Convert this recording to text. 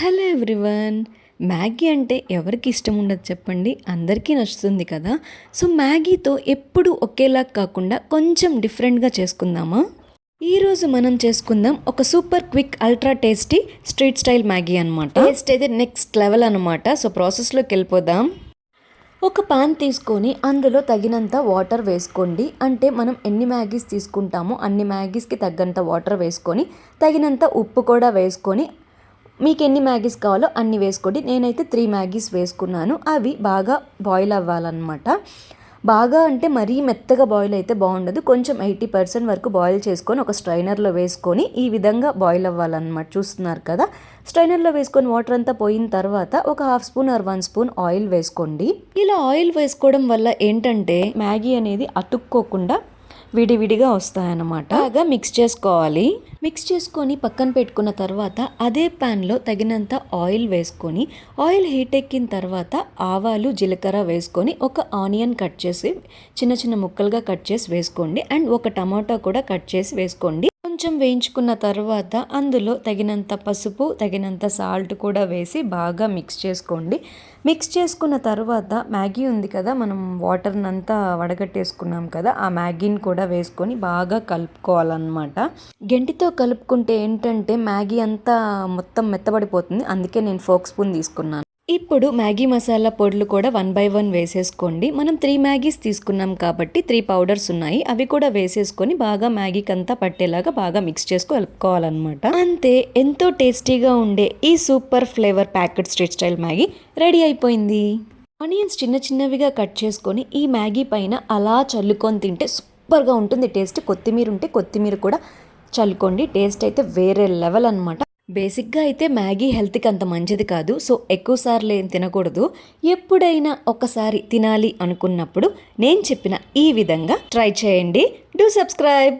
Hello everyone. Maggi అంటే ఎవరికి ఇష్టం ఉండదు చెప్పండి? అందరికీ నచ్చుతుంది కదా? సో మ్యాగీతో ఎప్పుడు ఒకేలా కాకుండా కొంచెం డిఫరెంట్గా చేసుకుందామా? ఈరోజు మనం చేసుకుందాం ఒక super quick ultra tasty street style Maggi అనమాట టేస్ట్ అయితే నెక్స్ట్ లెవెల్ అనమాట సో ప్రాసెస్లోకి వెళ్ళిపోదాం. ఒక పాన్ తీసుకొని అందులో తగినంత వాటర్ వేసుకోండి. అంటే మనం ఎన్ని మ్యాగీస్ తీసుకుంటామో అన్ని మ్యాగీస్కి తగ్గంత వాటర్ వేసుకొని తగినంత ఉప్పు కూడా వేసుకొని మీకు ఎన్ని మ్యాగీస్ కావాలో అన్ని వేసుకోండి. నేనైతే త్రీ మ్యాగీస్ వేసుకున్నాను. అవి బాగా బాయిల్ అవ్వాలన్నమాట. బాగా అంటే మరీ మెత్తగా బాయిల్ అయితే బాగుండదు. కొంచెం ఎయిటీ పర్సెంట్ వరకు బాయిల్ చేసుకొని ఒక స్ట్రైనర్లో వేసుకొని ఈ విధంగా బాయిల్ అవ్వాలన్నమాట. చూస్తున్నారు కదా? స్ట్రైనర్లో వేసుకొని వాటర్ అంతా పోయిన తర్వాత ఒక half spoon or one spoon oil వేసుకోండి. ఇలా ఆయిల్ వేసుకోవడం వల్ల ఏంటంటే మ్యాగీ అనేది అతుక్కోకుండా విడివిడిగా వస్తాయన్నమాట. బాగా మిక్స్ చేసుకోవాలి. మిక్స్ చేసుకొని పక్కన పెట్టుకున్న తర్వాత అదే ప్యాన్లో తగినంత ఆయిల్ వేసుకొని ఆయిల్ హీట్ ఎక్కిన తర్వాత ఆవాలు జీలకర్ర వేసుకొని ఒక ఆనియన్ కట్ చేసి చిన్న చిన్న ముక్కలుగా కట్ చేసి వేసుకోండి. అండ్ ఒక టమాటా కూడా కట్ చేసి వేసుకోండి. కొంచెం వేయించుకున్న తర్వాత అందులో తగినంత పసుపు తగినంత సాల్ట్ కూడా వేసి బాగా మిక్స్ చేసుకోండి. మిక్స్ చేసుకున్న తర్వాత మ్యాగీ ఉంది కదా మనం వాటర్ని అంతా వడగట్టేసుకున్నాం కదా ఆ మ్యాగీని కూడా వేసుకొని బాగా కలుపుకోవాలన్నమాట. గెంటితో కలుపుకుంటే ఏంటంటే మ్యాగీ అంతా మొత్తం మెత్తబడిపోతుంది అందుకే నేను ఫోక్ స్పూన్ తీసుకున్నాను. ఇప్పుడు మ్యాగీ మసాలా పొడులు కూడా వన్ బై వన్ వేసేసుకోండి. మనం త్రీ మ్యాగీస్ తీసుకున్నాం కాబట్టి త్రీ పౌడర్స్ ఉన్నాయి. అవి కూడా వేసేసుకొని బాగా మ్యాగీకి అంతా పట్టేలాగా బాగా మిక్స్ చేసుకు కలుపుకోవాలన్నమాట. అంతే ఎంతో టేస్టీగా ఉండే ఈ super flavour packet street style Maggi ready అయిపోయింది. ఆనియన్స్ చిన్న చిన్నవిగా కట్ చేసుకొని ఈ మ్యాగీ పైన అలా చల్లుకొని తింటే సూపర్గా ఉంటుంది. టేస్ట్ కొత్తిమీర ఉంటే కొత్తిమీర కూడా చల్లుకోండి. టేస్ట్ అయితే వేరే లెవెల్ అనమాట బేసిక్గా అయితే మ్యాగీ హెల్త్కి అంత మంచిది కాదు. సో ఎక్కువ సార్లు ఏం తినకూడదు. ఎప్పుడైనా ఒకసారి తినాలి అనుకున్నప్పుడు నేను చెప్పిన ఈ విధంగా ట్రై చేయండి. Do subscribe!